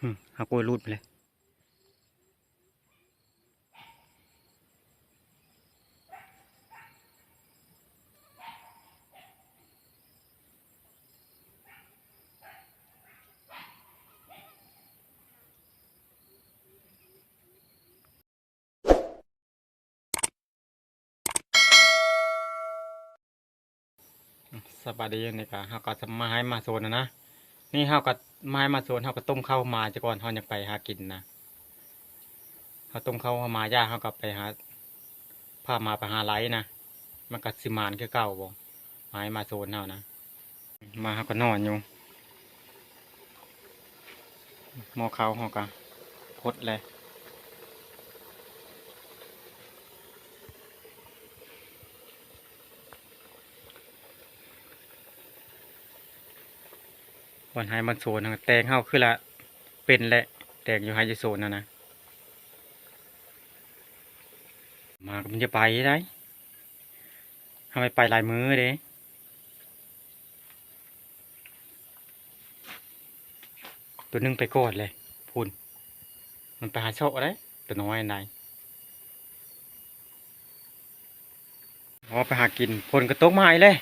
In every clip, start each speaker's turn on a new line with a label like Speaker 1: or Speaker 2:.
Speaker 1: อืมหากล้วยรูดไปเลย สบายดีนี่ก็เฮาก็จะมาให้มาโซนนะนะ นี่เฮาก็มา ไม้มาโซนเขาก็ต้มเข้ามาจะก่อนเขาอยากไปหากินนะเขาต้มเข้าวเฮามาย่าเขาก็ไปหาพามาไปหาไหลนะมันก็สิมานคือเก่าบ่ไม้มาโซนเขานะมาเขาก็นอนอยู่มอเขาเขาก็พดเลย วันไฮมันโซนแตงเข้าคือละเป็นแหละ แตงอยู่ไฮจะโซนนะนะ มาก็มันจะไปได้ทำไมไปหลายมือเด้ตัวหนึงไปกอดเลยพุ่นมันไปหาโชคได้ตัวน้อยนายอ๋อไปหากินพนกระตกไม้เลย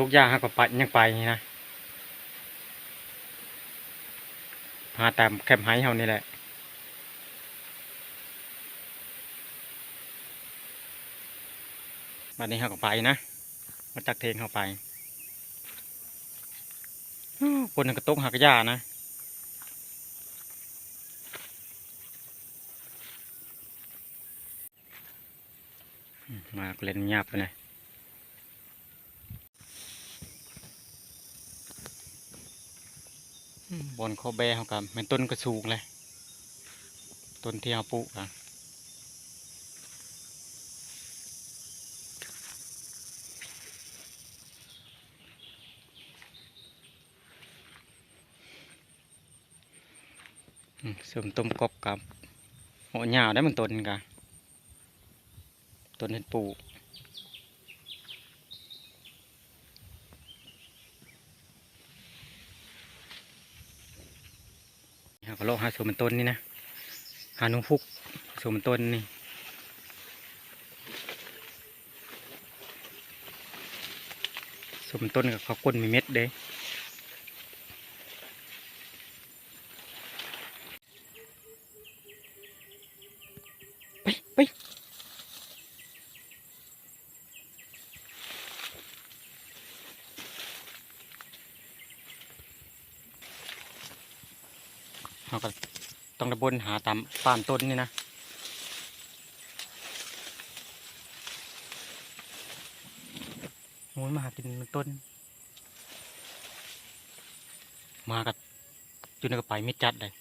Speaker 1: ทุกอย่างฮะก็ไปยังไปนี่นะพาตามแคมไฮเฮานี่แหละบัดนี้เฮาก็ไปนะมาจักเทงเข้าไปคนหนึงก็ตกหักหญ้านะมาเล่นเงียบเลย อืม บอนคอแบเขากับเป็นต้นกระสูงเลย ต้นที่เขาปลูกอะอืมเสริมต้มกบกับหัวหญ้าได้มันต้นกันต้นเห็ดปลูก เขาก็โลกหาสวนมันต้นนี่นะหานุ่งฟุกสวนมันต้นนี่สวนมันต้นกับเขาก้นมีเม็ดเด้ไปไปเขาก็ต้องระบ นหาตามตามต้นนี่นะโอ้ยมาหากินต้น มากับจุนกระไปมิดจัดเลย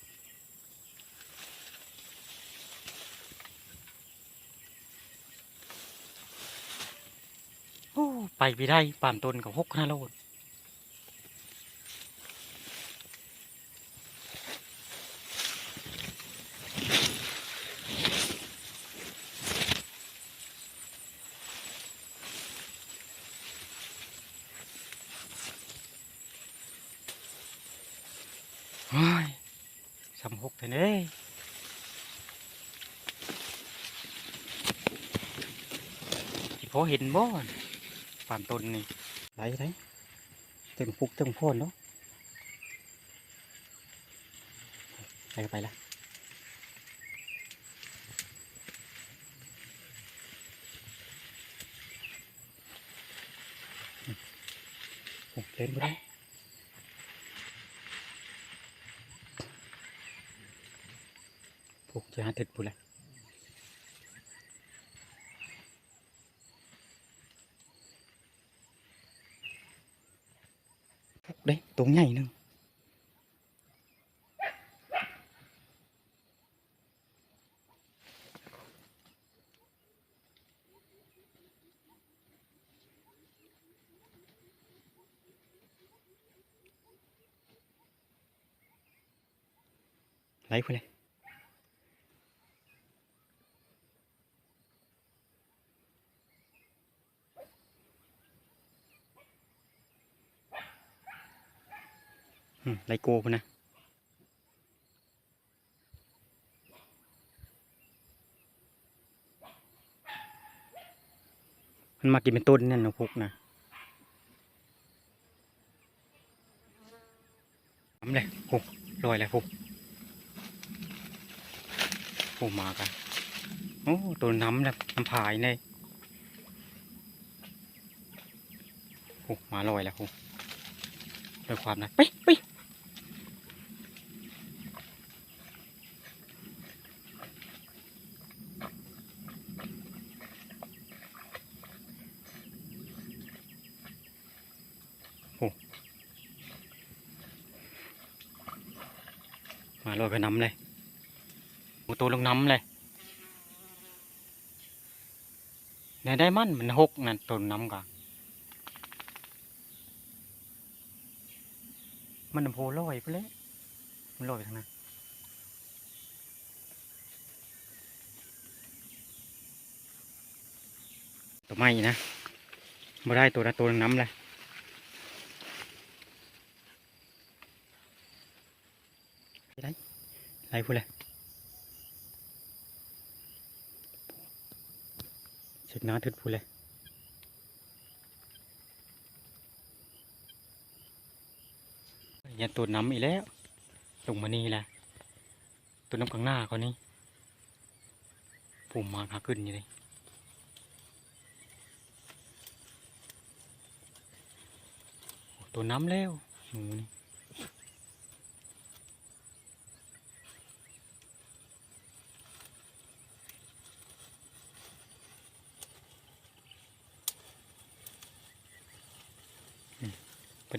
Speaker 1: โอ้ไปไปได้ป่านต้นกับหกห้าโลดเฮ้ยสำหกเถอะเน่ที่พอ เห็นบ่อนป่านต้นนี่ไหลไหลเต็มปุกเต็มโพนเนาะไปไปละเล่นไปได้พวกจะหาเด็ดปุเลยพวกเด้ ตัวใหญ่หนึงไหลไปเลย อืม ไรโก้พุ่นนะมันมากินเป็นต้นนั่นนะพุกนะน้ำเลยพุกลอยเลยพุกโอ้มากันโอ้ตัวน้ำเลยน้ำพายเลยโอ้มาลอยแล้วพุกด้วยความนะไปไป ลอยไปน้ำเลยโอ้ตัวลงน้ำเลยเนี่ยได้มันมันหกนั่นตัวน้ำกะมันโผล่ลอยไปเลยมันลอยไปทางนั้นตัวไม่นะไม่ได้ตัวละตัวลงน้ำเลย ไรพูดเลยเช็ดน้าทึดพูดเลยอย่าตัวน้ำอีกแล้วลงมานี่แหละตัวน้ำข้างหน้าเขานี่ปุ่มมาหาขึ้นอยู่เลยตัวน้ำแล้วหนูนี่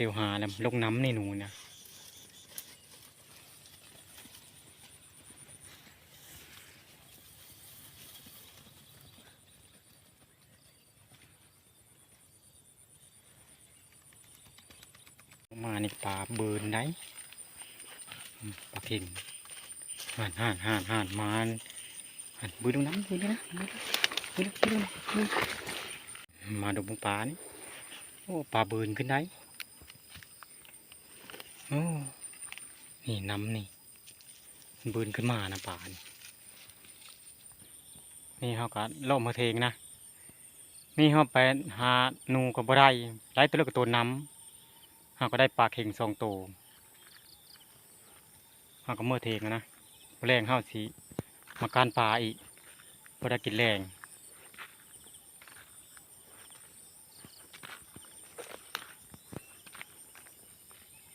Speaker 1: เดี๋ยวหาแล้วลงน้ำในหนูนะมาในป่าเบินได้ปลาเข่งห่านห่านห่านห่านมาห่านบืนลงน้ำบืนเลยนะบืนเบืนเบืนมาดูปลานี่โอ้ปลาเบินขึ้นได้ นี่น้ำนี่บืนขึ้นมานะป่านี่นี่เขาก็ล่มมาเทงนะ นี่เขาไปหาหนูกับบ่ได้ไล่ตัวเล็กกับตัวน้ำเขาก็ได้ปลาเข่งสองตัวเขาก็เมื่อเทงอะนะแรงเข้าสีมาการปลาอีกบ่ได้กินแรง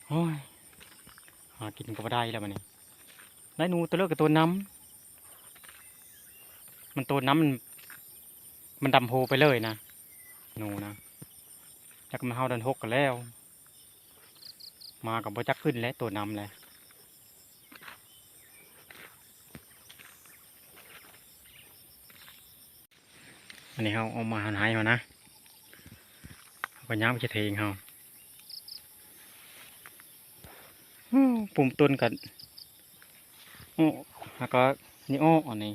Speaker 1: โอ้ยหากินก็บ่ได้แล้วมันนี่ได้หนูตัวเล็กกับตัวน้ำมันตัวน้ำมันมันดำโพไปเลยนะหนูนะแล้วก็มาเฮาดันหกกันแล้ว มากับบ่จักขึ้นแล้วตัวน้ำเลยอันนี้เฮาเอามาหันหายมานะเอาไปย้ำไปเทงเฮา อืม ปุ่มต้นกันโอ้แล้วก็นี่โอ้อันนี้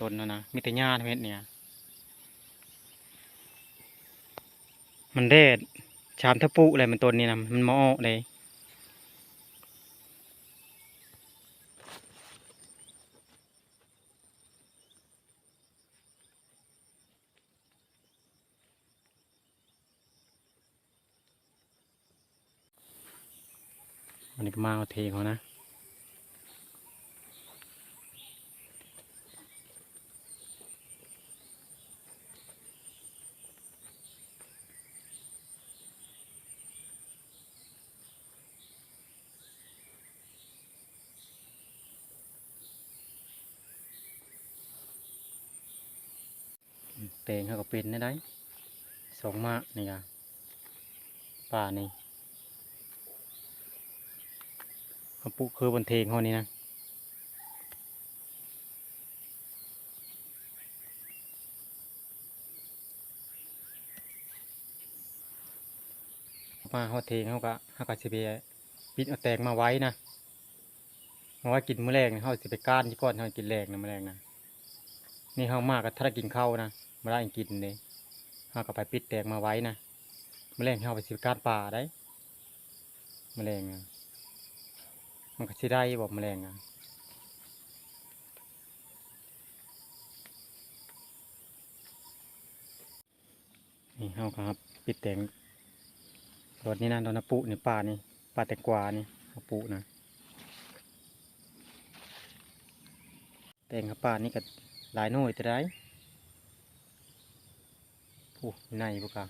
Speaker 1: ต้นนะนะมีแต่หญ้าเม็ดเนี่ย มันแดดชามทะปุอะไรมันต้นนี่นะมันมาอ้อเลย นนี้ก็มาเอาเทเขานะแปลงเขาก็เป็นได้ไดสองมากนี่ค่ะป่านี่ เขาปลูกคือบนเทงเขานี่นะมาเขาเทงเขาก็เขาก็สิไปปิดเอาแตงมาไว้นะมาไว้กินมื้อแรงเขาสิไปก้านที่ก้อนเขากินแรงนะมื้อแรงนะนี่เขามากก็ถ้าได้กินข้าวนะมาได้กินเลยเขาก็ไปปิดแตกมาไว้นะมาเล่นเขาไปสิบการป่าได้แมลงอะ มันก็สิได้บอกแมลงอะนี่เฮาครับ ปิดแตงรถนี่นะดอนปุนี่ป่านี่ป่าแตงกวานี่ปุนะแตงกับป่านี่ก็หลายน่วยแต่ได้โอ้ในพวกกา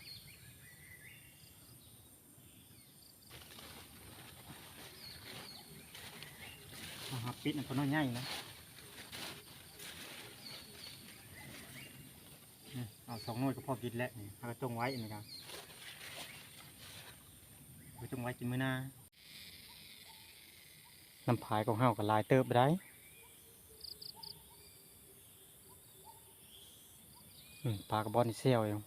Speaker 1: ปิดมันก็น้อยใหญ่นะเอาสองหน่วยก็พอกินแล้วนี่เอาจงไว้นะครับเอาจงไว้กินมื้อหน้าน้ำพายของเฮาก็หลายเติบได้ปลากระบอกนี่เซี่ยวอยู่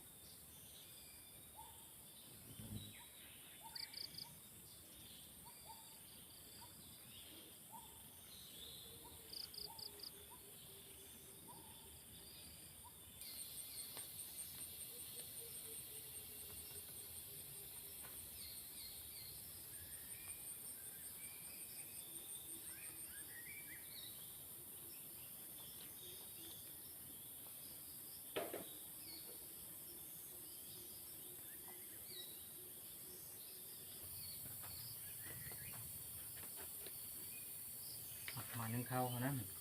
Speaker 1: มานึ่งข้าเขานะ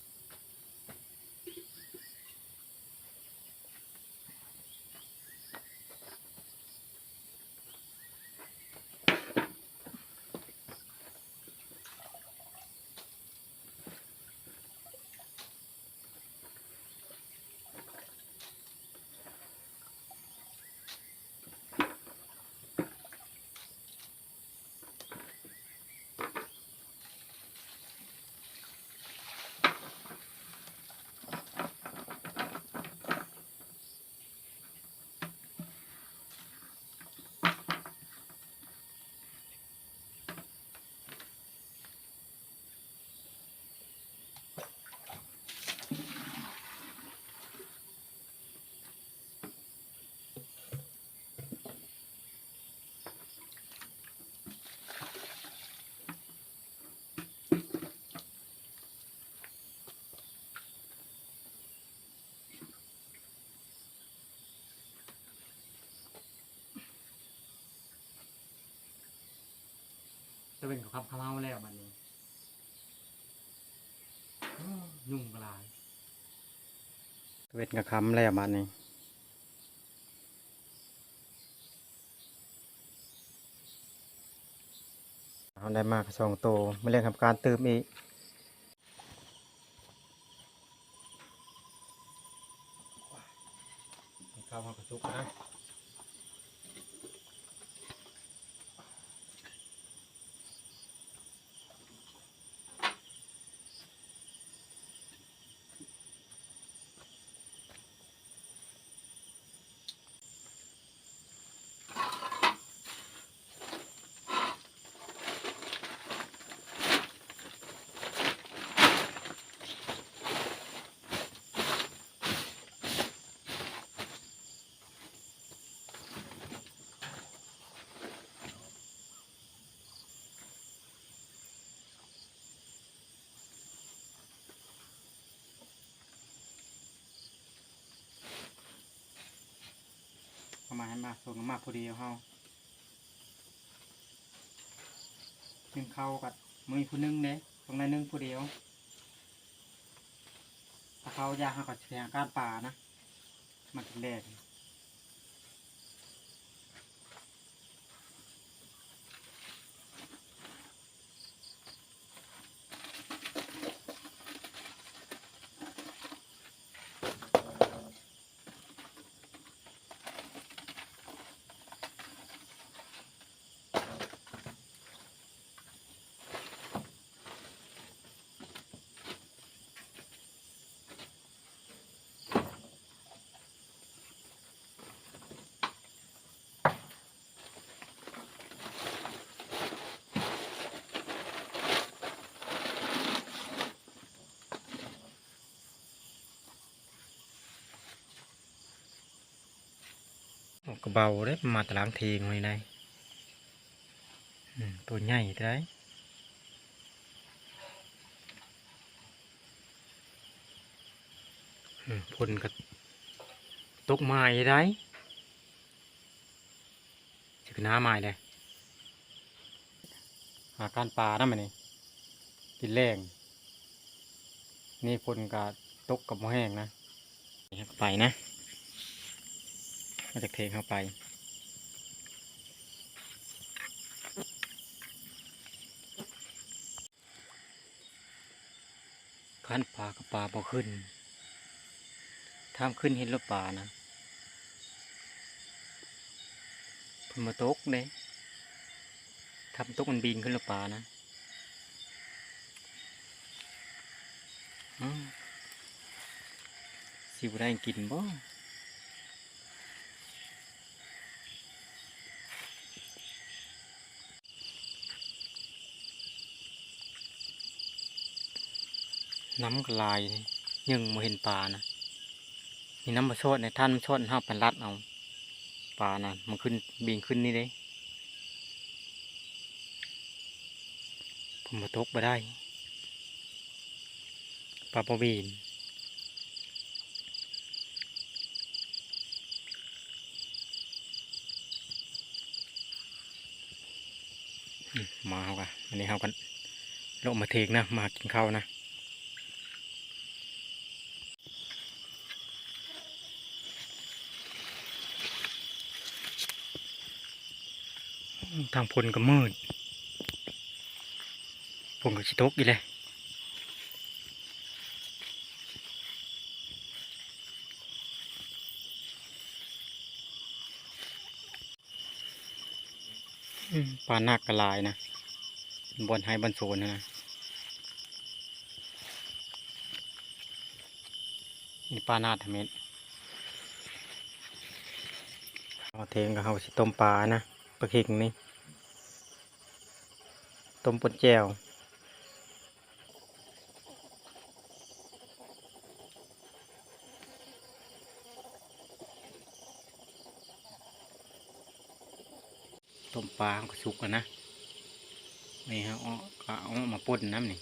Speaker 1: จะเป็นกับข้าวเฮาแล้วมันนี้อ้อยุ่งกลายจะเป็นกับคำแล้วมันนี้เอาได้มากสองโตวไม่เรียกทำการเติมอีกข้าวหากระซุกนะ มาให้มาส่วนมาพอดีเอาเฮาหนึ่งเข้ากับมือผู้นึ่งเด้ตรงนั้นนึ่งผู้เดียวถ้าเขาอยากเขาก็แข่งการป่านะ มันถึงแดด ก็เบาเด้มาตารางเทงไว้ได้ตัวใหญ่ได้อืมพลก็ตกไม้ได้จะขึ้นหน้าไม้เลยหาการปลานั่นมันนี่กินแรงนี่พลก็ตกกับหมอแห้งนะไปนะ มาจากเทงเข้าไป ขั้นปลากับปลาบ่ขึ้นท่าขึ้นเห็นรถปลานะพมาตกเด้ทำตกมันบินขึ้นรถปลานะสิบได้กินบ่ น้ำกลายยังมาเห็นปลานะนี่น้ำมาโชดในท่านมาโชดห้าปันรัดเอาปลานะมันขึ้นบินขึ้นนี่เด้ผมมาตกมาได้ปลาปบีนมมาเอากันวันนี้เอากันลงมาเทกนะ มากินข้าวนะ ทางพลก็มืดผมก็ชิตกอีเลยปลาหนักกระลายนะบนไฮบนโซนนะนี่ปลาหนาทเม็ดเอาเทงกับเขาสิต้มปลานะ ปลาเข็งนี่ต้มปนแจวต้มปลาก็สุกกันนะนี่ฮะเอาก็เอามาป่นน้ำนี่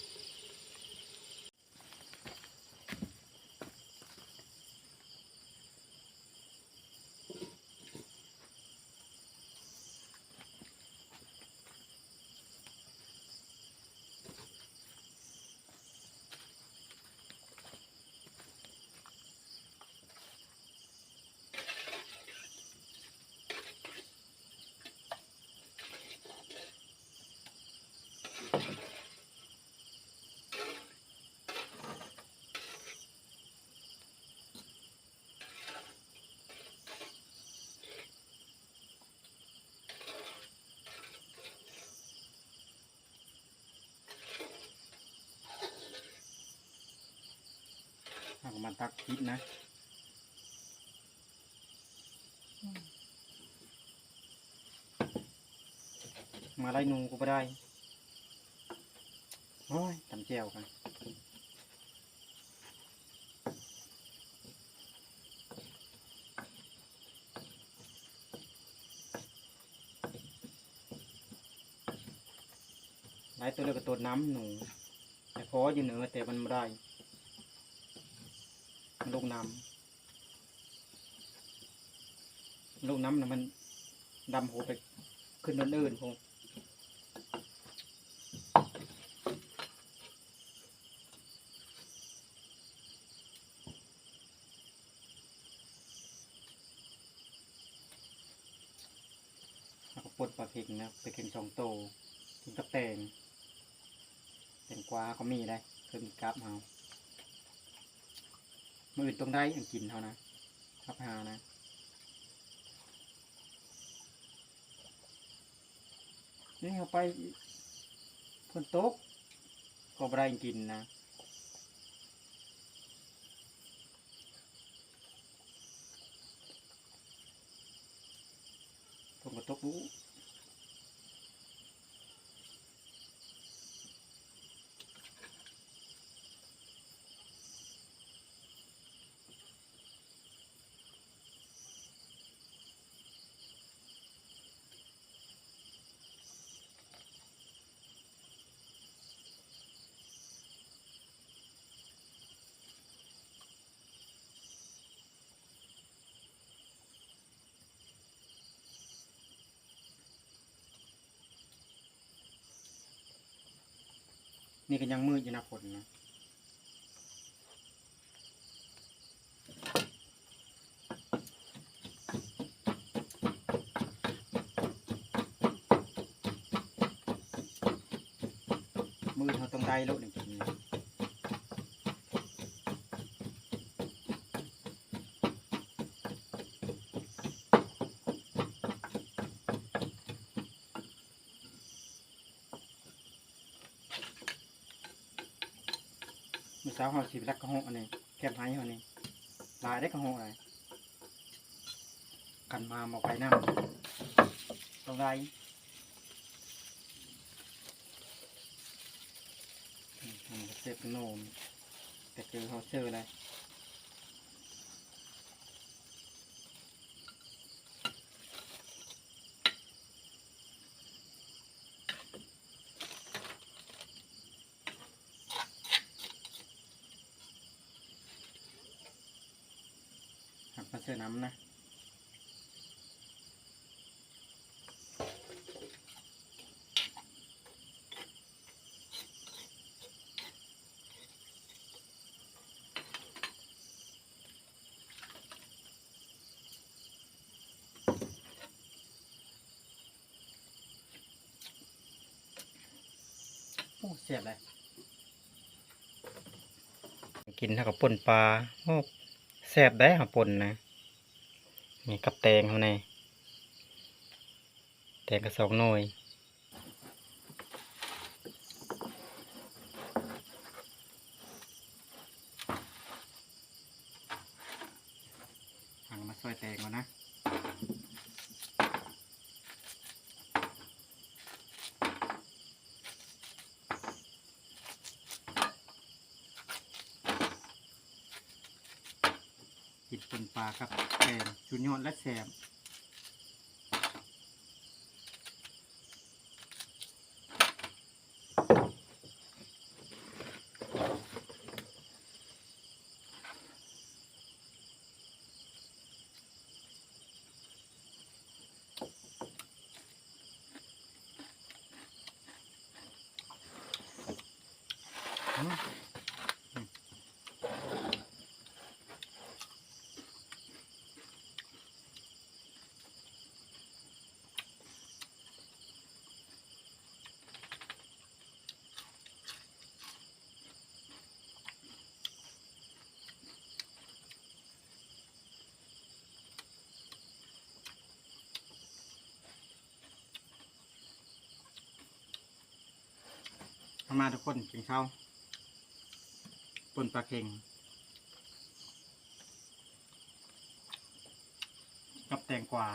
Speaker 1: เอามาตักพิษนะ มาไล่นูก็ไม่ได้โอ้ยตำแจวกันไล่ตัวเล็กกับตัวน้ำหนูแต่พออยู่เหนือแต่มันไม่ได้ ลงน้ำลงน้ำนะมันดำหัวไปขึ้นนนอื่นพงแล้วก็ปลดปลาเค็งนะปลาเค็งสองโตกินกับแตงแตงกวาก็มีได้เคยมีกราบเฮา มืออื่นต้องได้อันกินเท่านะครับหานะนี่เอาไปฝนตกก็บได้อันกินนะฝนก็ตกรู้ นี่ก็ยังมืดอยู่นะฝนนะมือเราต้องได้ลูกหนึ่งกินนะมือสาวเขาสิบลักกระหงอันนี้แคบไห้เขานี่ลายได้กระหงอะไรกันมาหมอกไปน้ำตรงได้อืมอืมเสพนมแต่เจอเขาเจออะไร เสื้อน้ำนะโอ้เสียบเลยกินเท่ากับป่นปลาโอ้แซ่บได้ค่ะป่นนะ นี่กับแตงข้าในแตงกระสองหน่วยหังมาซอยแตงก่อนนะ กินปนปลาครับแกงชุนยอดและแซม เข้ามาทุกคนกินข้าวปนปลาเค็งกับแตงกวา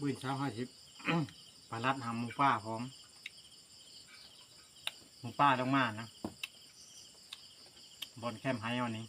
Speaker 1: บืนเช้าห้าสิบ ปลาลัดหาหมูป้าพร้อมหมูป้าต้องมานะ บนแคมป์ไฮวันนี้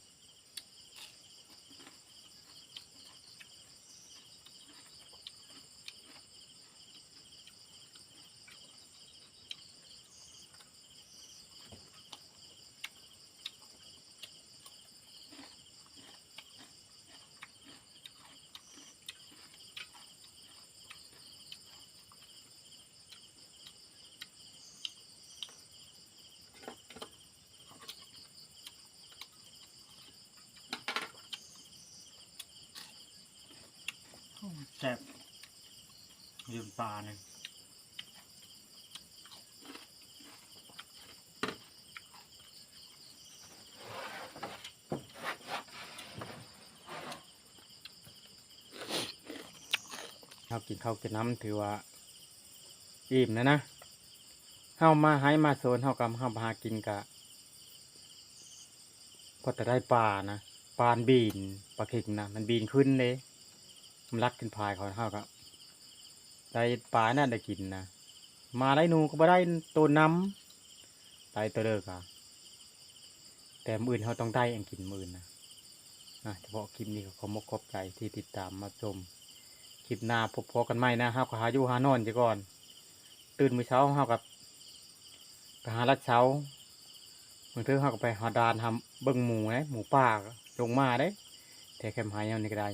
Speaker 1: ครับกินข้าวกินน้ำถือว่าอิ่มนะนะเฮามาให้มาโซนเฮากำเฮามาหากินกะพอแต่ได้ปลานะปลาบีนปลาเข็งนะมันบีนขึ้นเลยมันรักขึ้นพายเขาเท่ากับได้ปลาน่าได้กินนะมาได้หนูก็บ่ได้ตัวน้ำได้ตัวเลิกอะแต่มืออื่นเขาต้องได้อังกินมื่นนะนะเฉพาะคลิปนี้ขอมกขอบใจที่ติดตามมาชม คลิปหน้าพบพอกันใหม่นะฮะก็หาอยู่หานอนจะก่อน ตื่นมื้อเช้าเฮากับไปหาลัดเช้าเมื่อเฮาก็ไปหาดานทำเบิ้งหมูนะหมูป่ากลงมาได้แต่แคมหายเอานี่ก็ได้